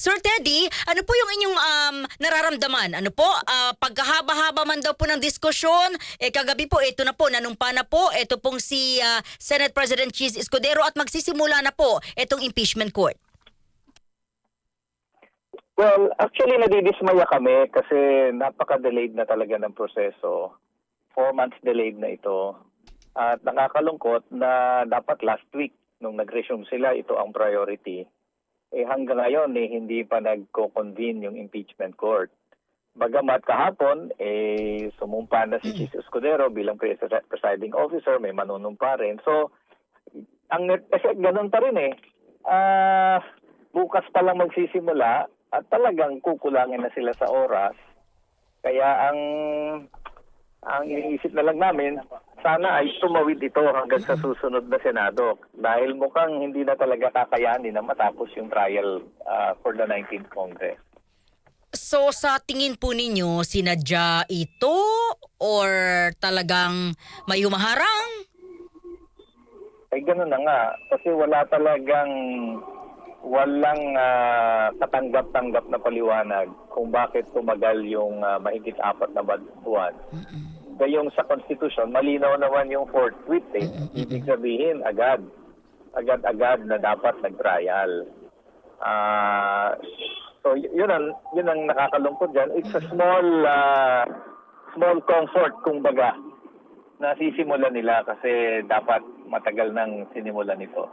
Sir Teddy, ano po yung inyong um, nararamdaman? Ano po, ah, pagkahaba-haba man daw po ng diskusyon, eh kagabi po, ito na po, nanumpa na po, ito pong si ah, Senate President Cheese Escudero at magsisimula na po itong impeachment court. Well, actually nadidismaya kami kasi napaka-delayed na talaga ng proseso. Four months delayed na ito. At nakakalungkot na dapat last week nung nag-resume sila, ito ang priority. Eh hanggang ngayon eh hindi pa nagko-convene yung impeachment court. Bagamat kahapon, eh sumumpa na si Chis Escudero bilang pres- presiding officer, may manunumpa rin. So, ang effect ganun pa rin eh. Ah, bukas pa lang magsisimula at talagang kukulangin na sila sa oras. Kaya ang ang iniisip na lang namin, sana ay tumawid ito hanggang sa susunod na Senado. Dahil mukhang hindi na talaga kakayanin na matapos yung trial ah, for the 19th Congress. So sa tingin po ninyo, sinadya ito or talagang may humaharang? Ay gano'n na nga. Kasi wala talagang walang ah, katanggap-tanggap na paliwanag kung bakit tumagal yung ah, mahigit apat na buwan. Gayong sa Constitution, malinaw naman yung fourth tweet eh. Ibig sabihin, agad. Agad-agad na dapat nag-trial. Ah, so yun ang yun ang nakakalungkot diyan. It's a small ah, small comfort kumbaga na sisimulan nila kasi dapat matagal nang sinimulan ito.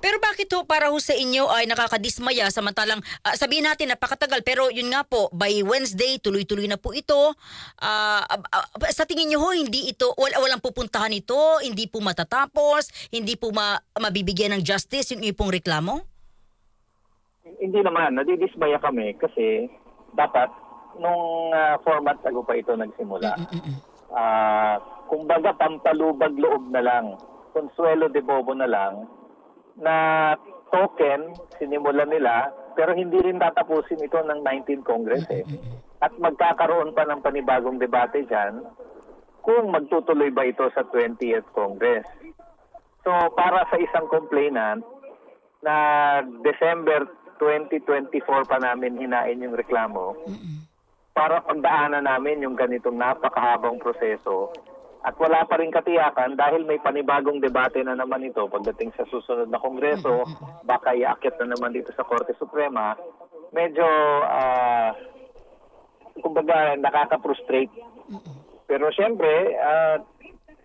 Pero bakit ho para ho sa inyo ay nakakadismaya samantalang ah, sabihin natin napakatagal pero yun nga po by Wednesday tuloy-tuloy na po ito. Ah, ah, ah, sa tingin niyo ho hindi ito wal, walang pupuntahan ito, hindi po matatapos, hindi po ma- mabibigyan ng justice yung ipong reklamo? Hindi naman, nadidismaya kami kasi dapat nung ah, four months ago pa ito nagsimula. Ah, kumbaga pampalubag loob na lang, consuelo de bobo na lang, na token sinimulan nila pero hindi rin tatapusin ito ng 19 Congress eh. At magkakaroon pa ng panibagong debate dyan kung magtutuloy ba ito sa 20th Congress. So para sa isang complainant na December 2024 pa namin hinain yung reklamo para pagdaanan namin yung ganitong napakahabang proseso at wala pa rin katiyakan dahil may panibagong debate na naman ito pagdating sa susunod na kongreso, baka iaakit na naman dito sa Korte Suprema, medyo ah kumbaga nakaka-frustrate. Pero siyempre, ah,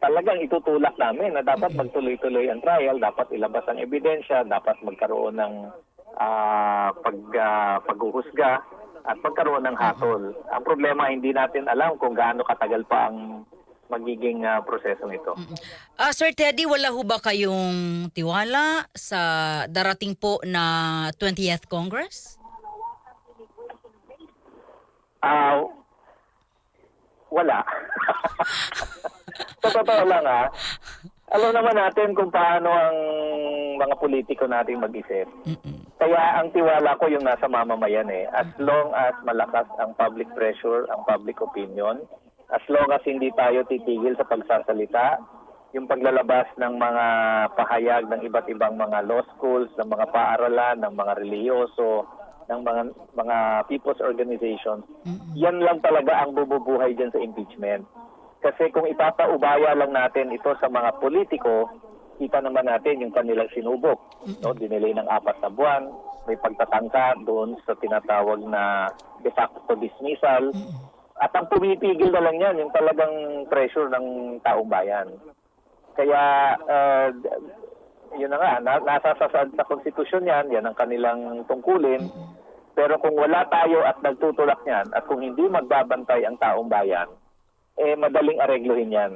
talagang itutulak namin na dapat magtuloy-tuloy ang trial, dapat ilabas ang ebidensya, dapat magkaroon ng ah, pag, ah, paghuhusga at magkaroon ng hatol. Ang problema, hindi natin alam kung gaano katagal pa ang magiging ah, prosesong ito. Ah, Sir Teddy, wala ho ba kayong tiwala sa darating po na 20th Congress? Ah, wala. Sa totoo lang ah, alam naman natin kung paano ang mga politiko nating mag-isip. Kaya ang tiwala ko yung nasa mamamayan eh. As long as malakas ang public pressure, ang public opinion, as long as hindi tayo titigil sa pagsasalita, yung paglalabas ng mga pahayag ng iba't ibang mga law schools, ng mga paaralan, ng mga reliyoso, ng mga mga people's organizations, yan lang talaga ang bububuhay dyan sa impeachment. Kasi kung ipapaubaya lang natin ito sa mga politiko, kita naman natin yung kanilang sinubok. No? Dinelay ng apat na buwan, may pagtatangka doon sa tinatawag na de facto dismissal. At ang pumipigil na lang yan, yung talagang pressure ng taong bayan. Kaya, uh, yun na nga, na, nasa sa, sa, konstitusyon yan, yan ang kanilang tungkulin. Pero kung wala tayo at nagtutulak yan, at kung hindi magbabantay ang taong bayan, eh madaling areglohin yan.